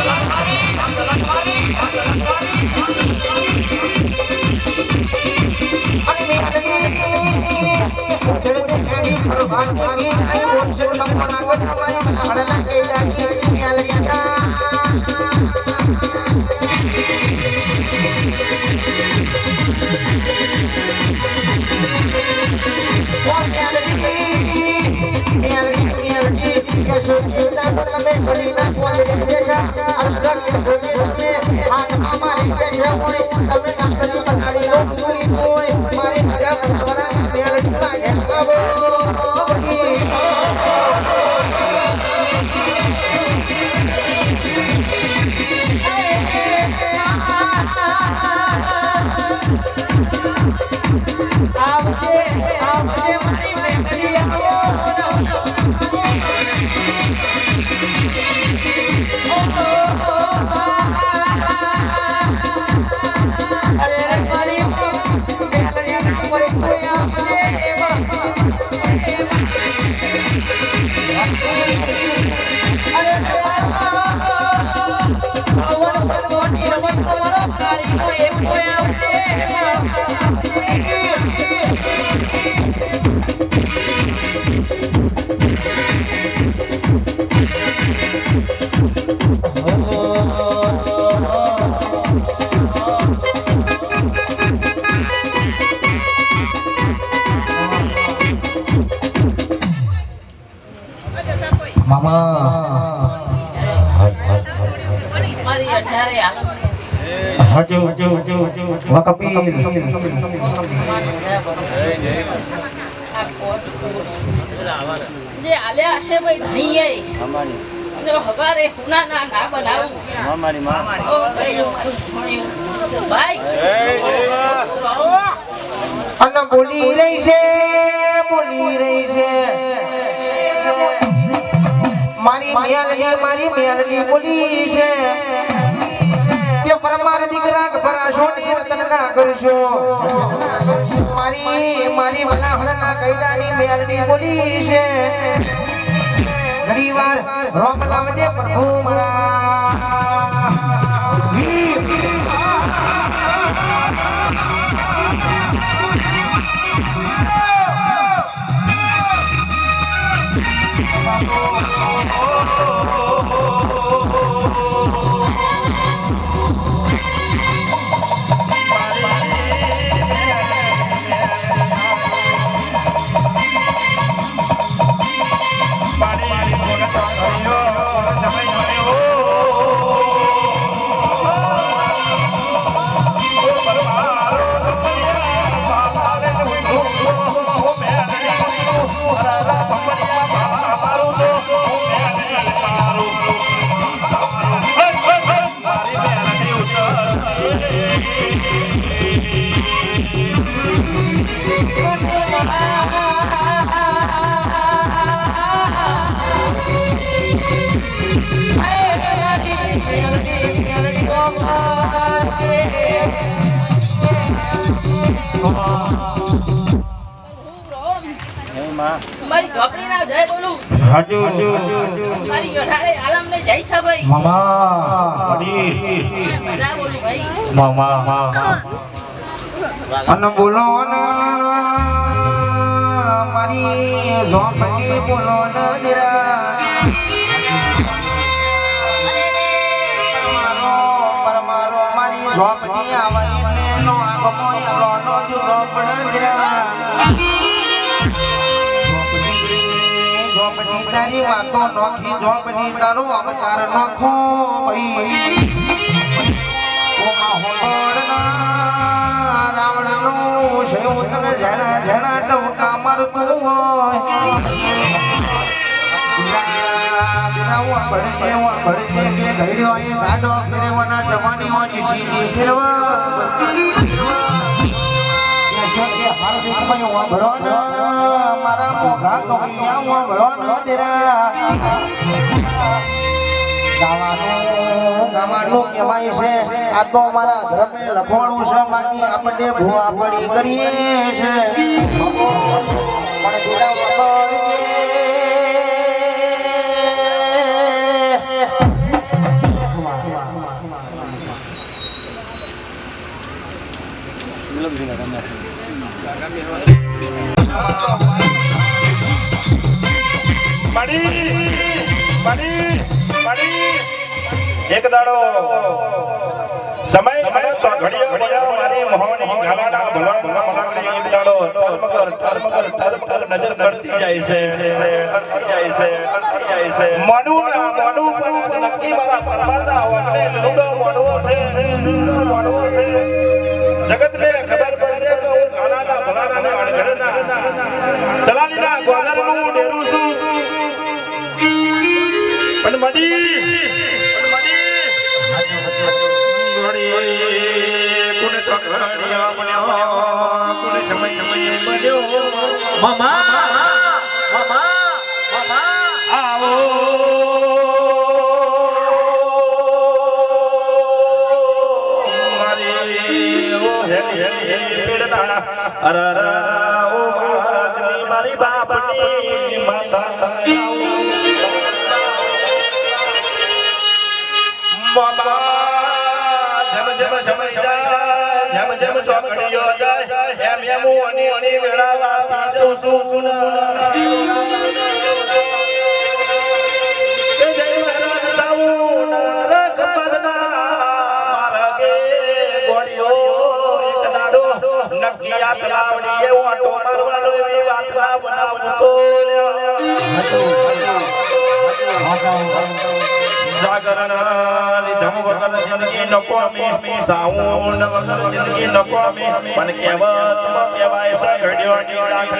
Yeah. આવજે મામા. હજુ વકપીલ જે આલ્યા હશે ભાઈ ધણીએ અને હવારે હુના ના ના બનાવું. ભાઈ. અને બોલી રહી છે બોલી રહી છે. મારી મિયાલની મારી મિયાલની બોલી છે. કે પરમાર દીકરા ભરાશો ને રતન ના કરશો. મારી મારી વલાહણના કૈડાની મિયાલની બોલી છે. ઘણીવાર રોમ લાવજે પ્રભુ મારા. મારી ઝોપડી ના જય બોલું. હજુ હજુ મારી અઢારે આલમ ને જય છે ભાઈ. મામા. બધા બોલું ભાઈ. મામા અન બોલો અન મારી ઝોપડી બોલો ને દીરા. પરમારો પરમારો મારી ઝોપડી આવીને નો આગમો એલો નો પડે દીરા. તારી વાતો નોખી ઝોપડી તારો અવતાર નોખો રાવણનું શેવ તને જણા જણા ટવકા મારતું હોય. હું ભળજે કે ઘડ્યો એ મારા મોઘા કવૈયા વાંભળો ન દેરા કહેવાય છે, આ તો મારા ધર્મે લખવાનું છે, બાકી આપણે પડી કરીએ છે. સમય અને ચોઘડીઓ મારી મોહની ગાલાના ભલા ભલા મલાકડી એક દાડો ટરમગર ટરમગર ટરમગર નજર કરતી જાય છે. જાય છે જાય છે. મોડું ના મોડું પણ નક્કી મારા પરમારના વગડે લૂડો મોડવો છે. મોડવો છે. જગતને ખબર પડશે હું ડેરું છું. મડી પણ મડી ઘડી કોને સખણિયા બન્યો કોને સમય સમય બન્યો મામા મામા મામા આવો અર ઓ મારી બાપની સમય જાય જેમ અની અની વેળા વાપી જઉં છું જાગરણ ધમ વગર જિંદગી નકો મે સાઉન્ડ વગર નકો મે પણ કહેવાય છે ઘડિયો આવો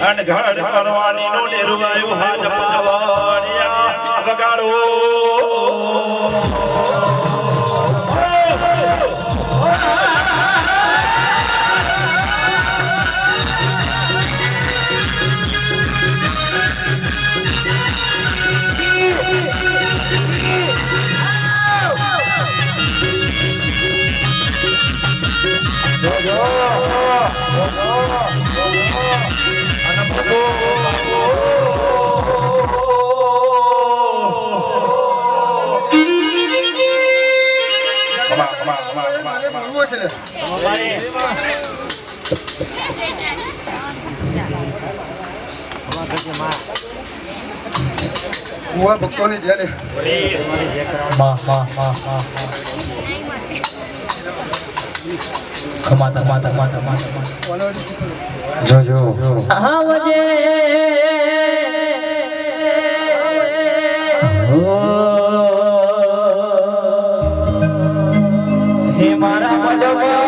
અણઘડ કરવાની નો નિર્વાયુ હાજ પાવણિયા વગાડો કુવા ભક્તોની જેલે ખમાતા ખમાતા ખમાતા ખમાતા જો જો. આવજે. હે મારા મડમાં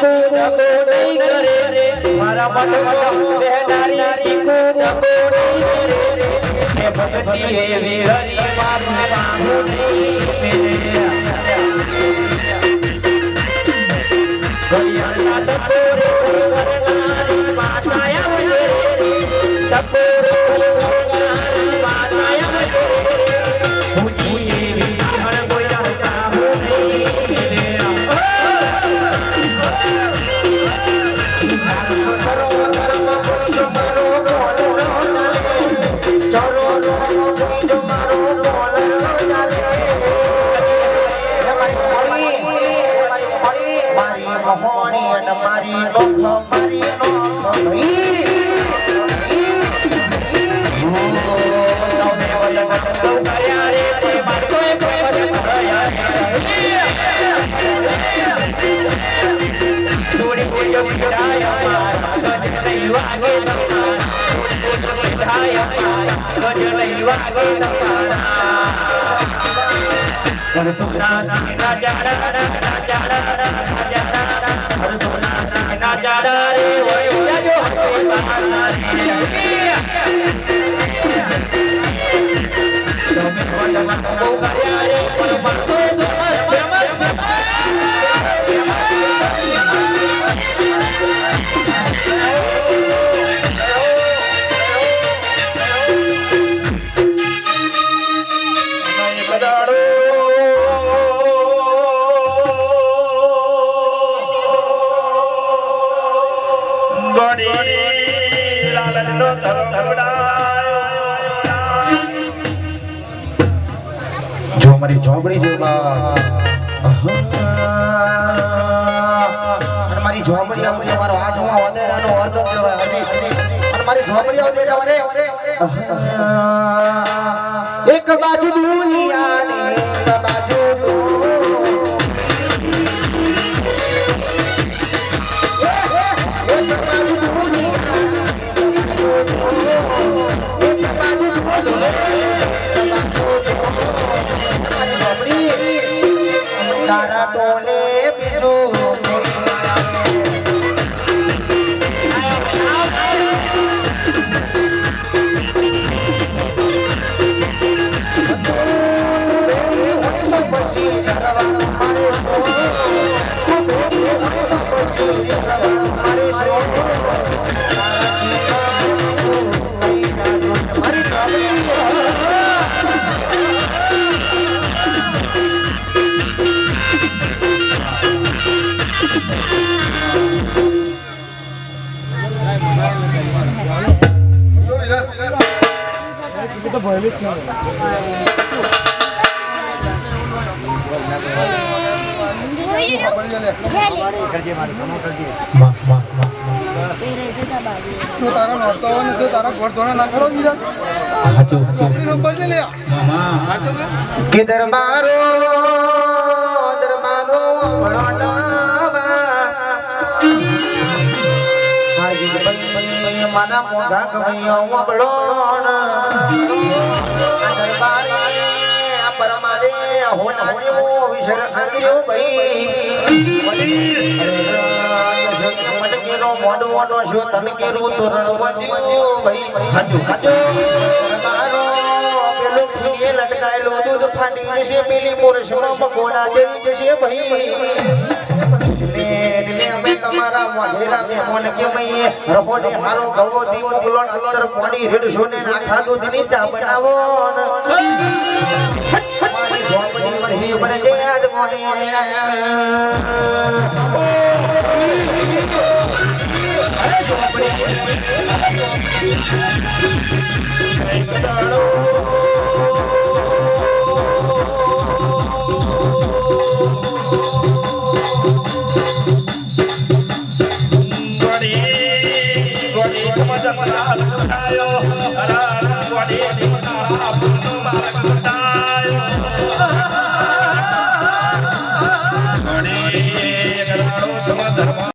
શીખું દગો નહીં કરે મારા મડમાં બેહયારી શીખું દગો નહીં કરે હે ભક્તિ એવી હરી મારું પામું નહીં કરનારી માતાય આવજે. Yeah. જો મારી ઝોપડી જો બા. અને મારી ઝોપડી આવતી મારો આઠમા વધેરાનો અર્થ કહેવાય મારી ઝોપડી આવતી મને એક બાજુ દુનિયા તું તારો નોરતો હોય ને તું તારા ઘર ધોણે નાખડો બીજા ચોપડીનો બદલે લે કે દરબારો મારા મોઢા ગમ્યો. આ દરબારે પરમારે હોનાર્યો વિશર આદર્યો ભાઈ. મટકેનો મોઢો મોઢો છો તમે કેરું તોરણ વધ્યું ભાઈ હાચું હાચું દરબારો પેલો ખીએ લટકાયેલો દૂધ ફાટી જશે, પેલી મોરસમાં મકોડા જેવી જશે ભાઈ. તમારા મોઢેરા મહેમાન કે મઈએ રહોડે હારો ગવો દીવો ગુલોણ અંદર પાણી રેડશો ને નાખા દીની ચા બનાવો. મારી દાડો ગોડી